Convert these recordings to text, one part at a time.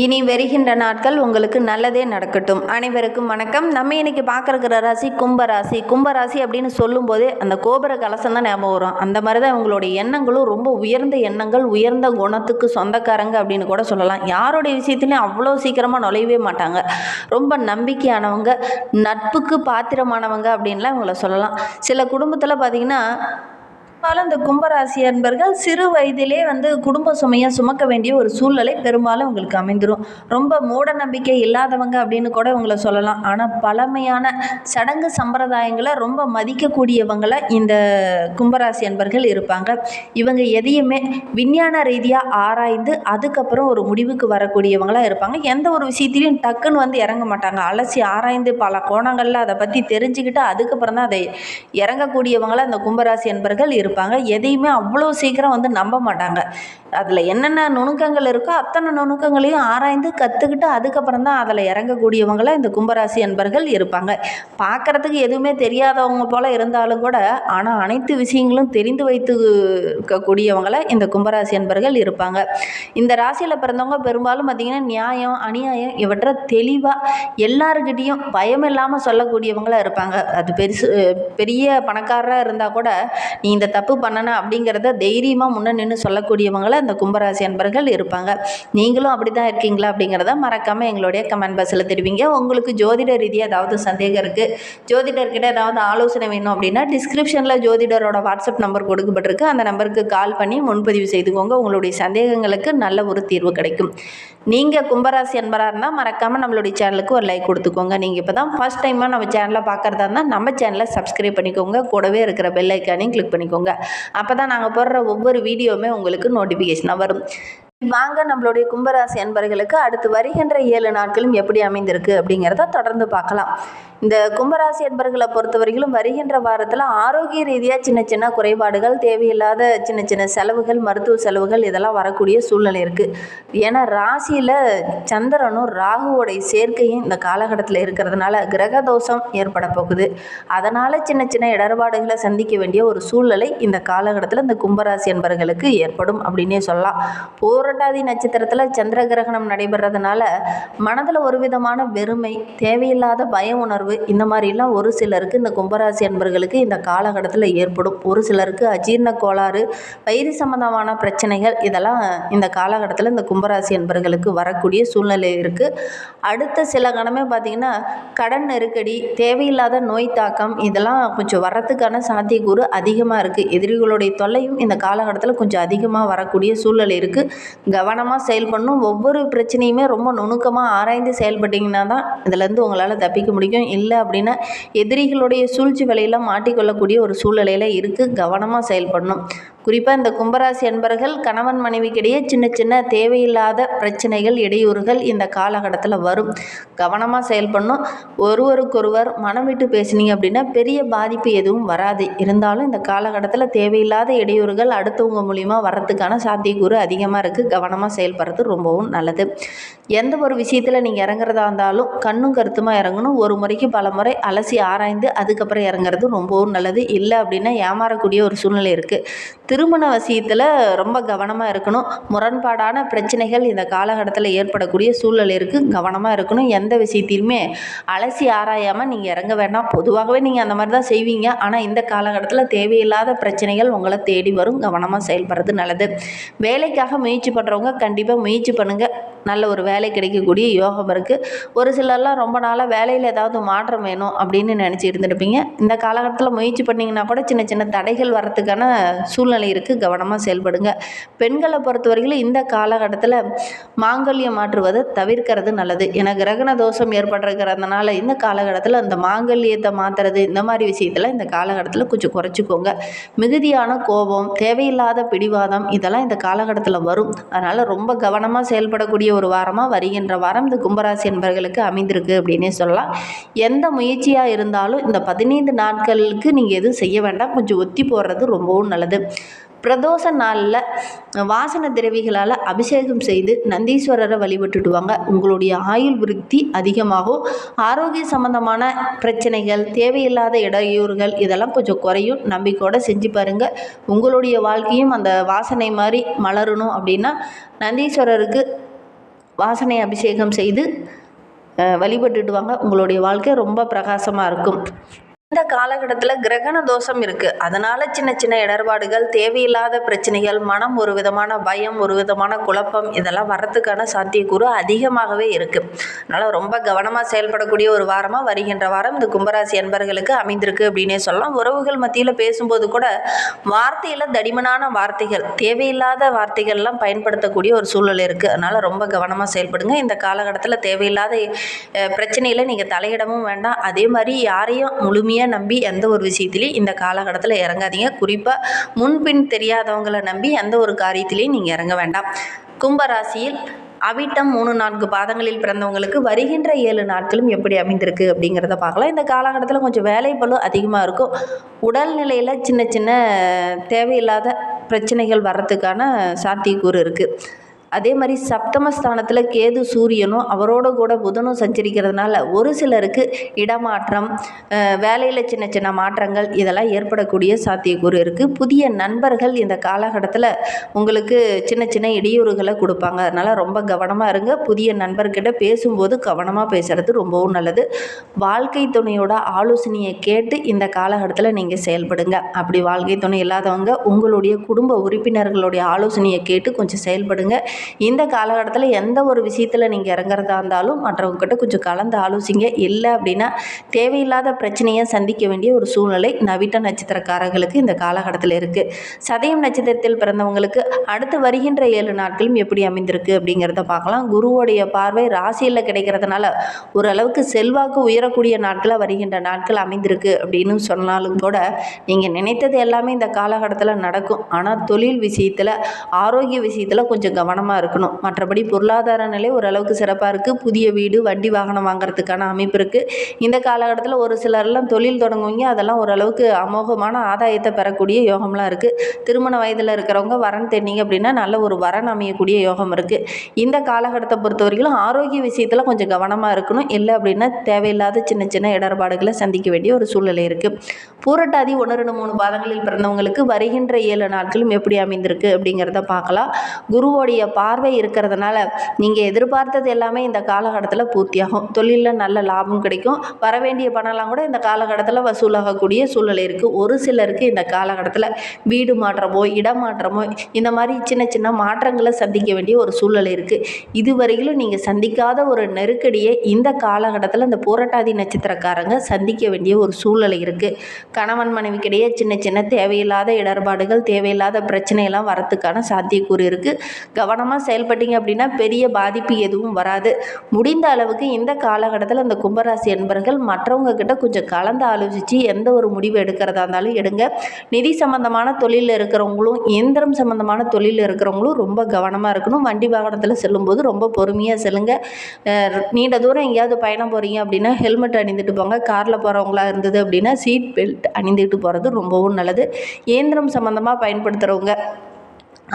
இனி வருகின்ற நாட்கள் உங்களுக்கு நல்லதே நடக்கட்டும். அனைவருக்கும் வணக்கம். நம்ம இன்னைக்கு பார்க்குற ராசி கும்பராசி. கும்பராசி அப்படின்னு சொல்லும்போதே அந்த கோபுர கலசம் தான் ஞாபகம் வரும். அந்த மாதிரி தான் உங்களுடைய எண்ணங்களும் ரொம்ப உயர்ந்த எண்ணங்கள் உயர்ந்த குணத்துக்கு சொந்தக்காரங்க அப்படின்னு கூட சொல்லலாம். யாருடைய விஷயத்துலையும் அவ்வளோ சீக்கிரமாக நுழையவே மாட்டாங்க. ரொம்ப நம்பிக்கையானவங்க நட்புக்கு பாத்திரமானவங்க அப்படின்லாம் இவங்களை சொல்லலாம். சில குடும்பத்தில் பார்த்திங்கன்னா பெரும்பாலும் இந்த கும்பராசி அன்பர்கள் சிறு வயதிலே வந்து குடும்ப சுமையை சுமக்க வேண்டிய ஒரு சூழ்நிலை பெரும்பாலும் உங்களுக்கு அமைந்துடும் ரொம்ப மூட நம்பிக்கை இல்லாதவங்க அப்படின்னு கூட உங்களை சொல்லலாம். ஆனால் பழமையான சடங்கு சம்பிரதாயங்களை ரொம்ப மதிக்கக்கூடியவங்களை இந்த கும்பராசி அன்பர்கள் இருப்பாங்க. இவங்க எதையுமே விஞ்ஞான ரீதியாக ஆராய்ந்து அதுக்கப்புறம் ஒரு முடிவுக்கு வரக்கூடியவங்களாக இருப்பாங்க. எந்த ஒரு விஷயத்திலையும் டக்குன்னு வந்து இறங்க மாட்டாங்க. அலசி ஆராய்ந்து பல கோணங்களில் அதை பற்றி தெரிஞ்சுக்கிட்டு அதுக்கப்புறம் தான் அதை இறங்கக்கூடியவங்களாக அந்த கும்பராசி அன்பர்கள் இருப்பாங்க. இருப்பாங்க. எதையுமே அவ்வளோ சீக்கிரம் வந்து நம்ப மாட்டாங்க. அதில் என்னென்ன நுணுக்கங்கள் இருக்கோ அத்தனை நுணுக்கங்களையும் ஆராய்ந்து கற்றுக்கிட்டு அதுக்கப்புறம் தான் அதில் இறங்கக்கூடியவங்களாக இந்த கும்பராசி அன்பர்கள் இருப்பாங்க. பார்க்குறதுக்கு எதுவுமே தெரியாதவங்க போல் இருந்தாலும் கூட ஆனால் அனைத்து விஷயங்களும் தெரிந்து வைத்து இருக்கக்கூடியவங்கள இந்த கும்பராசி அன்பர்கள் இருப்பாங்க. இந்த ராசியில் பிறந்தவங்க பெரும்பாலும் பார்த்திங்கன்னா நியாயம் அநியாயம் இவற்றை தெளிவாக எல்லாருக்கிட்டேயும் பயம் இல்லாமல் சொல்லக்கூடியவங்களாக இருப்பாங்க. அது பெருசு பெரிய பணக்காரராக இருந்தால் கூட நீ இந்த தப்பு பண்ணன? அப்படிங்கிறத தைரியமாக முன்னே நின்று சொல்லக்கூடியவங்கள அந்த கும்பராசி அன்பர்கள் இருப்பாங்க. நீங்களும் அப்படி தான் இருக்கீங்களா அப்படிங்கிறத மறக்காமல் எங்களுடைய கமெண்ட் பாக்ஸில் தெரிவிங்க. உங்களுக்கு ஜோதிட ரீதியாக ஏதாவது சந்தேகம் இருக்குது ஜோதிடர்கிட்ட ஏதாவது ஆலோசனை வேணும் அப்படின்னா டிஸ்கிரிப்ஷனில் ஜோதிடரோட வாட்ஸ்அப் நம்பர் கொடுக்கப்பட்டிருக்கு. அந்த நம்பருக்கு கால் பண்ணி முன்பதிவு செய்துக்கோங்க. உங்களுடைய சந்தேகங்களுக்கு நல்ல ஒரு தீர்வு கிடைக்கும். நீங்கள் கும்பராசி அன்பராக இருந்தால் மறக்காமல் நம்மளுடைய சேனலுக்கு ஒரு லைக் கொடுத்துக்கோங்க. நீங்கள் இப்போ தான் ஃபஸ்ட் டைமாக நம்ம சேனலை பார்க்குறதா இருந்தால் நம்ம சேனலை சப்ஸ்கிரைப் பண்ணிக்கோங்க. கூடவே இருக்கிற பெல் ஐக்கானையும் கிளிக் பண்ணிக்கோங்க. அப்போ தான் நாங்கள் போடுற ஒவ்வொரு வீடியோவுமே உங்களுக்கு நோட்டிஃபிகேஷனாக வரும் வாங்க நம்மளுடைய கும்பராசி அன்பர்களுக்கு அடுத்து வருகின்ற ஏழு நாட்களும் எப்படி அமைந்திருக்கு அப்படிங்கிறத தொடர்ந்து பார்க்கலாம். இந்த கும்பராசி அன்பர்களை பொறுத்தவரையிலும் வருகின்ற வாரத்தில் ஆரோக்கிய ரீதியாக சின்ன சின்ன குறைபாடுகள் தேவையில்லாத சின்ன சின்ன செலவுகள் மருத்துவ செலவுகள் இதெல்லாம் வரக்கூடிய சூழ்நிலை இருக்குது ஏன்னா ராசியில் சந்திரனும் ராகுவோடைய சேர்க்கையும் இந்த காலகட்டத்தில் இருக்கிறதுனால கிரக தோஷம் ஏற்பட போகுது. அதனால் சின்ன சின்ன இடர்பாடுகளை சந்திக்க வேண்டிய ஒரு சூழ்நிலை இந்த காலகட்டத்தில் இந்த கும்பராசி அன்பர்களுக்கு ஏற்படும் அப்படின்னே சொல்லலாம். பூரட்டாதி நட்சத்திரத்தில் சந்திர கிரகணம் நடைபெறதுனால மனதில் ஒரு விதமான வெறுமை தேவையில்லாத பய உணர்வு இந்த மாதிரிலாம் ஒரு சிலருக்கு இந்த கும்பராசி அன்பர்களுக்கு இந்த காலகட்டத்தில் ஏற்படும். ஒரு சிலருக்கு அஜீரண கோளாறு வயிறு சம்பந்தமான பிரச்சனைகள் இதெல்லாம் இந்த காலகட்டத்தில் இந்த கும்பராசி அன்பர்களுக்கு வரக்கூடிய சூழ்நிலை இருக்குது அடுத்த சில கணமே பார்த்திங்கன்னா கடன் நெருக்கடி தேவையில்லாத நோய் தாக்கம் இதெல்லாம் கொஞ்சம் வர்றதுக்கான சாத்தியக்கூறு அதிகமாக இருக்குது எதிரிகளுடைய தொல்லையும் இந்த காலகட்டத்தில் கொஞ்சம் அதிகமாக வரக்கூடிய சூழ்நிலை இருக்குது கவனமாக செயல்படணும் ஒவ்வொரு பிரச்சனையுமே ரொம்ப நுணுக்கமாக ஆராய்ந்து செயல்பட்டிங்கன்னா தான் இதிலேருந்து உங்களால் தப்பிக்க முடியும். இல்லை அப்படின்னா எதிரிகளுடைய சூழ்ச்சி வலையில் மாட்டிக்கொள்ளக்கூடிய ஒரு சூழ்நிலையில் இருக்குது கவனமாக செயல்படணும் குறிப்பாக இந்த கும்பராசி அன்பர்கள் கணவன் மனைவிக்கிடையே சின்ன சின்ன தேவையில்லாத பிரச்சனைகள் இடையூறுகள் இந்த காலகட்டத்தில் வரும். கவனமாக செயல்படணும் ஒருவருக்கொருவர் மனம் விட்டு பேசுனீங்க அப்படின்னா பெரிய பாதிப்பு எதுவும் வராது. இருந்தாலும் இந்த காலகட்டத்தில் தேவையில்லாத இடையூறுகள் அடுத்தவங்க மூலிமா வர்றதுக்கான சாத்தியக்கூறு அதிகமாக இருக்குது கவனமாக செயல்படுறது ரொம்பவும் நல்லது. எந்த ஒரு விஷயத்தில் நீங்கள் இறங்குறதா இருந்தாலும் கண்ணும் கருத்துமாக இறங்கணும். ஒரு முறைக்கு பல முறை அலசி ஆராய்ந்து அதுக்கப்புறம் இறங்குறது ரொம்பவும் நல்லது. இல்லை அப்படின்னா ஏமாறக்கூடிய ஒரு சூழ்நிலை இருக்குது திருமண விஷயத்தில் ரொம்ப கவனமாக இருக்கணும். முரண்பாடான பிரச்சனைகள் இந்த காலகட்டத்தில் ஏற்படக்கூடிய சூழ்நிலை இருக்குது கவனமாக இருக்கணும். எந்த விஷயத்திலுமே அலசி ஆராயாமல் நீங்கள் இறங்க வேண்டாம். பொதுவாகவே நீங்கள் அந்த மாதிரி தான் செய்வீங்க. ஆனால் இந்த காலகட்டத்தில் தேவையில்லாத பிரச்சனைகள் உங்களை தேடி வரும். கவனமாக செயல்படுறது நல்லது. வேலைக்காக முயற்சி பண்ணுறவங்க கண்டிப்பாக முயற்சி பண்ணுங்கள் நல்ல ஒரு வேலை கிடைக்கக்கூடிய யோகம் இருக்குது ஒரு சிலர்லாம் ரொம்ப நாளாக வேலையில் ஏதாவது மாற்றம் வேணும் அப்படின்னு நினச்சி இருந்துருப்பீங்க. இந்த காலகட்டத்தில் முயற்சி பண்ணிங்கன்னா கூட சின்ன சின்ன தடைகள் வரத்துக்கான சூழ்நிலை இருக்குது கவனமாக செயல்படுங்க. பெண்களை பொறுத்தவரையிலும் இந்த காலகட்டத்தில் மாங்கல்யம் மாற்றுவதை தவிர்க்கிறது நல்லது. ஏன்னா கிரகண தோஷம் ஏற்பட்டிருக்கிறதுனால இந்த காலகட்டத்தில் அந்த மாங்கல்யத்தை மாற்றுறது இந்த மாதிரி விஷயத்தில் இந்த காலகட்டத்தில் கொஞ்சம் குறைச்சிக்கோங்க. மிகுதியான கோபம் தேவையில்லாத பிடிவாதம் இதெல்லாம் இந்த காலகட்டத்தில் வரும். அதனால் ரொம்ப கவனமாக செயல்படக்கூடிய ஒரு வாரமாக வருகின்ற வாரம் இந்த கும்பராசி என்பவர்களுக்கு அமைந்திருக்கு அப்படின்னே சொல்லலாம். எந்த முயற்சியாக இருந்தாலும் இந்த பதினைந்து நாட்களுக்கு நீங்கள் எதுவும் செய்ய வேண்டாம். கொஞ்சம் ஒத்தி போடுறது ரொம்பவும் நல்லது. பிரதோஷ நாளில் வாசன திரவிகளால் அபிஷேகம் செய்து நந்தீஸ்வரரை வழிபட்டுடுவாங்க. உங்களுடைய ஆயுள் விருத்தி அதிகமாகும். ஆரோக்கிய சம்பந்தமான பிரச்சனைகள் தேவையில்லாத இடையூறுகள் இதெல்லாம் கொஞ்சம் குறையும். நம்பிக்கையோடு செஞ்சு பாருங்கள் உங்களுடைய வாழ்க்கையும் அந்த வாசனை மாதிரி மலரணும் அப்படின்னா நந்தீஸ்வரருக்கு வாசனை அபிஷேகம் செய்து அஹ், வழிபட்டுட்டு வாங்க. உங்களுடைய வாழ்க்கை ரொம்ப பிரகாசமாக இருக்கும். இந்த காலகட்டத்தில் கிரகண தோஷம் இருக்குது அதனால் சின்ன சின்ன இடர்பாடுகள் தேவையில்லாத பிரச்சனைகள் மனம் ஒரு விதமான பயம் ஒரு விதமான குழப்பம் இதெல்லாம் வர்றதுக்கான சாத்தியக்கூறு அதிகமாகவே இருக்குது அதனால் ரொம்ப கவனமாக செயல்படக்கூடிய ஒரு வாரமாக வருகின்ற வாரம் இந்த கும்பராசி அன்பர்களுக்கு அமைந்திருக்கு அப்படின்னே சொல்லலாம். உறவுகள் மத்தியில் பேசும்போது கூட வார்த்தையில் தடிமனான வார்த்தைகள் தேவையில்லாத வார்த்தைகள்லாம் பயன்படுத்தக்கூடிய ஒரு சூழல் இருக்குது அதனால் ரொம்ப கவனமாக செயல்படுங்க. இந்த காலகட்டத்தில் தேவையில்லாத பிரச்சனையில் நீங்கள் தலையிடவும் வேண்டாம். அதே மாதிரி யாரையும் முழுமையாக நம்பி எந்த ஒரு விஷயத்துலையும் இந்த காலகட்டத்தில் இறங்காதீங்க. குறிப்பாக முன்பின் தெரியாதவங்களை நம்பி எந்த ஒரு காரியத்திலையும் நீங்கள் இறங்க வேண்டாம். கும்பராசியில் அவிட்டம் மூணு நான்கு பாதங்களில் பிறந்தவங்களுக்கு வருகின்ற ஏழு நாட்களும் எப்படி அமைந்திருக்கு அப்படிங்கிறத பார்க்கலாம். இந்த காலகட்டத்தில் கொஞ்சம் வேலை அதிகமாக இருக்கும். உடல்நிலையில் சின்ன சின்ன தேவையில்லாத பிரச்சனைகள் வர்றதுக்கான சாத்தியக்கூறு இருக்குது அதே மாதிரி சப்தமஸ்தானத்தில் கேது சூரியனும் அவரோட கூட புதனும் சஞ்சரிக்கிறதுனால ஒரு சிலருக்கு இடமாற்றம் வேலையில் சின்ன சின்ன மாற்றங்கள் இதெல்லாம் ஏற்படக்கூடிய சாத்தியக்கூறு இருக்குது புதிய நண்பர்கள் இந்த காலகட்டத்தில் உங்களுக்கு சின்ன சின்ன இடையூறுகளை கொடுப்பாங்க. அதனால் ரொம்ப கவனமாக இருங்க. புதிய நண்பர்கிட்ட பேசும்போது கவனமாக பேசுகிறது ரொம்பவும் நல்லது. வாழ்க்கை துணையோட ஆலோசனையை கேட்டு இந்த காலகட்டத்தில் நீங்கள் செயல்படுங்க. அப்படி வாழ்க்கை துணை இல்லாதவங்க உங்களுடைய குடும்ப உறுப்பினர்களுடைய ஆலோசனையை கேட்டு கொஞ்சம் செயல்படுங்க. இந்த காலகட்டத்தில் எந்த ஒரு விஷயத்தில் நீங்கள் இறங்குறதா இருந்தாலும் மற்றவங்ககிட்ட கொஞ்சம் கலந்து ஆலோசிங்க. இல்லை அப்படின்னா தேவையில்லாத பிரச்சனையை சந்திக்க வேண்டிய ஒரு சூழ்நிலை நவீட்ட நட்சத்திரக்காரர்களுக்கு இந்த காலகட்டத்தில் இருக்குது சதயம் நட்சத்திரத்தில் பிறந்தவங்களுக்கு அடுத்து வருகின்ற ஏழு நாட்களும் எப்படி அமைந்திருக்கு அப்படிங்கிறத பார்க்கலாம். குருவோடைய பார்வை ராசியில் கிடைக்கிறதுனால ஓரளவுக்கு செல்வாக்கு உயரக்கூடிய நாட்களாக வருகின்ற நாட்கள் அமைந்திருக்கு அப்படின்னு சொன்னாலும் கூட நீங்கள் நினைத்தது எல்லாமே இந்த காலகட்டத்தில் நடக்கும். ஆனால் தொழில் விஷயத்தில் ஆரோக்கிய விஷயத்தில் கொஞ்சம் கவனமாக இருக்கணும். மற்றபடி பொருளாதார நிலை ஓரளவுக்கு சிறப்பாக இருக்குது புதிய வீடு வண்டி வாகனம் வாங்குறதுக்கான அமைப்பு இருக்குது இந்த காலகட்டத்தில் ஒரு சிலர்லாம் தொழில் தொடங்குவீங்க. அதெல்லாம் ஓரளவுக்கு அமோகமான ஆதாயத்தை பெறக்கூடிய யோகம்லாம் இருக்குது திருமண வயதில் இருக்கிறவங்க வரன் தேடிங்க அப்படின்னா நல்ல ஒரு வரன் அமையக்கூடிய யோகம் இருக்குது இந்த காலகட்டத்தை பொறுத்த வரைக்கும் ஆரோக்கிய விஷயத்தில் கொஞ்சம் கவனமாக இருக்கணும். இல்லை அப்படின்னா தேவையில்லாத சின்ன சின்ன இடர்பாடுகளை சந்திக்க வேண்டிய ஒரு சூழ்நிலை இருக்குது பூரட்டாதி ஒன்று ரெண்டு மூணு பாதங்களில் பிறந்தவங்களுக்கு வருகின்ற ஏழு நாட்களும் எப்படி அமைந்திருக்கு அப்படிங்கிறத பார்க்கலாம். குருவோடைய பார்வை இருக்கிறதுனால நீங்கள் எதிர்பார்த்தது எல்லாமே இந்த காலகட்டத்தில் பூர்த்தியாகும். தொழிலில் நல்ல லாபம் கிடைக்கும். வர வேண்டிய பணம்லாம் கூட இந்த காலகட்டத்தில் வசூலாகக்கூடிய சூழ்நிலை இருக்குது ஒரு சிலருக்கு இந்த காலகட்டத்தில் வீடு மாற்றமோ இடம் மாற்றமோ இந்த மாதிரி சின்ன சின்ன மாற்றங்களை சந்திக்க வேண்டிய ஒரு சூழ்நிலை இருக்குது இதுவரையிலும் நீங்கள் சந்திக்காத ஒரு நெருக்கடியை இந்த காலகட்டத்தில் இந்த போராட்டாதி நட்சத்திரக்காரங்க சந்திக்க வேண்டிய ஒரு சூழ்நிலை இருக்குது கணவன் மனைவிக்கிடையே சின்ன சின்ன தேவையில்லாத இடர்பாடுகள் தேவையில்லாத பிரச்சனையெல்லாம் வரத்துக்கான சாத்தியக்கூறு இருக்குது கவனமாக செயல்பட்டீங்க அப்படின்னா பெரிய பாதிப்பு எதுவும் வராது. முடிந்த அளவுக்கு இந்த காலகட்டத்தில் அந்த கும்பராசி என்பர்கள் மற்றவங்க கிட்ட கொஞ்சம் கலந்து ஆலோசித்து எந்த ஒரு முடிவு எடுக்கிறதா இருந்தாலும் எடுங்க. நிதி சம்பந்தமான தொழிலில் இருக்கிறவங்களும் இயந்திரம் சம்பந்தமான தொழிலில் இருக்கிறவங்களும் ரொம்ப கவனமாக இருக்கணும். வண்டி வாகனத்தில் செல்லும்போது ரொம்ப பொறுமையாக செல்லுங்க. நீண்ட தூரம் எங்கேயாவது பயணம் போகிறீங்க அப்படின்னா ஹெல்மெட் அணிந்துட்டு போங்க. காரில் போகிறவங்களா இருந்தது அப்படின்னா சீட் பெல்ட் அணிந்துட்டு போகிறது ரொம்பவும் நல்லது. இயந்திரம் சம்மந்தமாக பயன்படுத்துகிறவங்க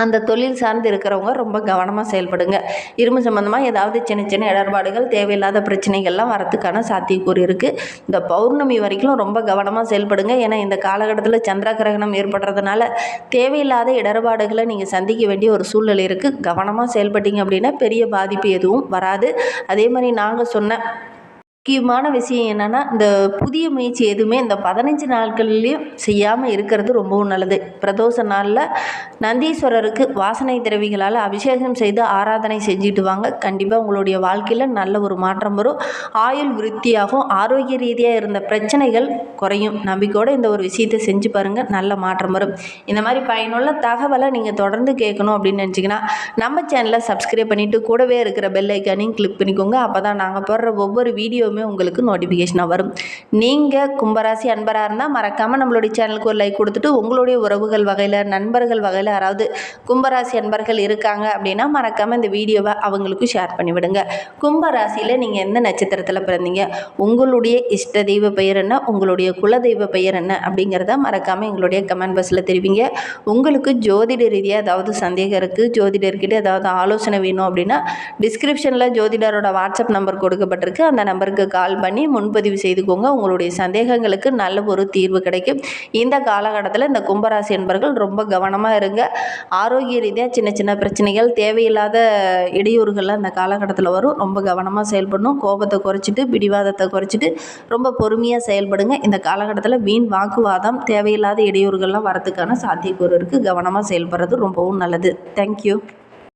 அந்த தொழில் சார்ந்து இருக்கிறவங்க ரொம்ப கவனமாக செயல்படுங்க. இரும்பு சம்மந்தமாக ஏதாவது சின்ன சின்ன இடர்பாடுகள் தேவையில்லாத பிரச்சனைகள்லாம் வரத்துக்கான சாத்தியக்கூறு இருக்குது இந்த பௌர்ணமி வரைக்கும் ரொம்ப கவனமாக செயல்படுங்க. ஏன்னா இந்த காலகட்டத்தில் சந்திர கிரகணம் ஏற்படுறதுனால தேவையில்லாத இடர்பாடுகளை நீங்கள் சந்திக்க வேண்டிய ஒரு சூழ்நிலை இருக்குது கவனமாக செயல்பட்டீங்க அப்படின்னா பெரிய பாதிப்பு எதுவும் வராது. அதே மாதிரி நாங்கள் சொன்ன முக்கியமான விஷயம் என்னென்னா இந்த புதிய முயற்சி எதுவுமே இந்த பதினஞ்சு நாட்கள்லேயும் செய்யாமல் இருக்கிறது ரொம்பவும் நல்லது. பிரதோஷ நாளில் நந்தீஸ்வரருக்கு வாசனை திரவிகளால் அபிஷேகம் செய்து ஆராதனை செஞ்சுட்டு வாங்க. கண்டிப்பாக உங்களுடைய வாழ்க்கையில் நல்ல ஒரு மாற்றம் வரும். ஆயுள் விருத்தியாகும் ஆரோக்கிய ரீதியாக இருந்த பிரச்சனைகள் குறையும். நம்பிக்கையோடு இந்த ஒரு விஷயத்தை செஞ்சு பாருங்கள் நல்ல மாற்றம் வரும். இந்த மாதிரி பயனுள்ள தகவலை நீங்கள் தொடர்ந்து கேட்கணும் அப்படின்னு நினச்சிங்கன்னா நம்ம சேனலை சப்ஸ்கிரைப் பண்ணிவிட்டு கூடவே இருக்கிற பெல் ஐக்கானையும் கிளிக் பண்ணிக்கோங்க. அப்போ தான் நாங்கள் போடுற ஒவ்வொரு வீடியோவுமே உங்களுக்கு நோட்டிஃபிகேஷனாக வரும். நீங்கள் கும்பராசி அன்பராக இருந்தால் மறக்காமல் நம்மளுடைய சேனலுக்கு ஒரு லைக் கொடுத்துட்டு உங்களுடைய உறவுகள் வகையில் நண்பர்கள் வகையில் யாராவது கும்பராசி அன்பர்கள் இருக்காங்க அப்படின்னா மறக்காமல் இந்த வீடியோவை அவங்களுக்கும் ஷேர் பண்ணிவிடுங்க. கும்பராசியில் நீங்கள் எந்த நட்சத்திரத்தில் பிறந்தீங்க? உங்களுடைய இஷ்ட தெய்வ பெயர் என்ன? உங்களுடைய குலதெய்வ பெயர் என்ன? அப்படிங்கிறத மறக்காமல் எங்களுடைய கமெண்ட் பாக்ஸில் தெரிவிங்க. உங்களுக்கு ஜோதிட ரீதியாக ஏதாவது சந்தேகம் இருக்குது ஜோதிடர்கிட்ட ஏதாவது ஆலோசனை வேணும் அப்படின்னா டிஸ்கிரிப்ஷனில் ஜோதிடரோட வாட்ஸ்அப் நம்பர் கொடுக்கப்பட்டிருக்கு. அந்த நம்பருக்கு நம்பருக்கு கால் பண்ணி முன்பதிவு செய்துக்கோங்க. உங்களுடைய சந்தேகங்களுக்கு நல்ல ஒரு தீர்வு கிடைக்கும். இந்த காலகட்டத்தில் இந்த கும்பராசி என்பர்கள் ரொம்ப கவனமாக இருங்க. ஆரோக்கிய ரீதியாக சின்ன சின்ன பிரச்சனைகள் தேவையில்லாத இடையூறுகள்லாம் இந்த காலகட்டத்தில் வரும். ரொம்ப கவனமாக செயல்படணும். கோபத்தை குறைச்சிட்டு பிடிவாதத்தை குறைச்சிட்டு ரொம்ப பொறுமையாக செயல்படுங்க. இந்த காலகட்டத்தில் வீண் வாக்குவாதம் தேவையில்லாத இடையூறுகள்லாம் வரதுக்கான சாத்தியக்கூறு இருக்குது கவனமாக செயல்படுறது ரொம்பவும் நல்லது. தேங்க்யூ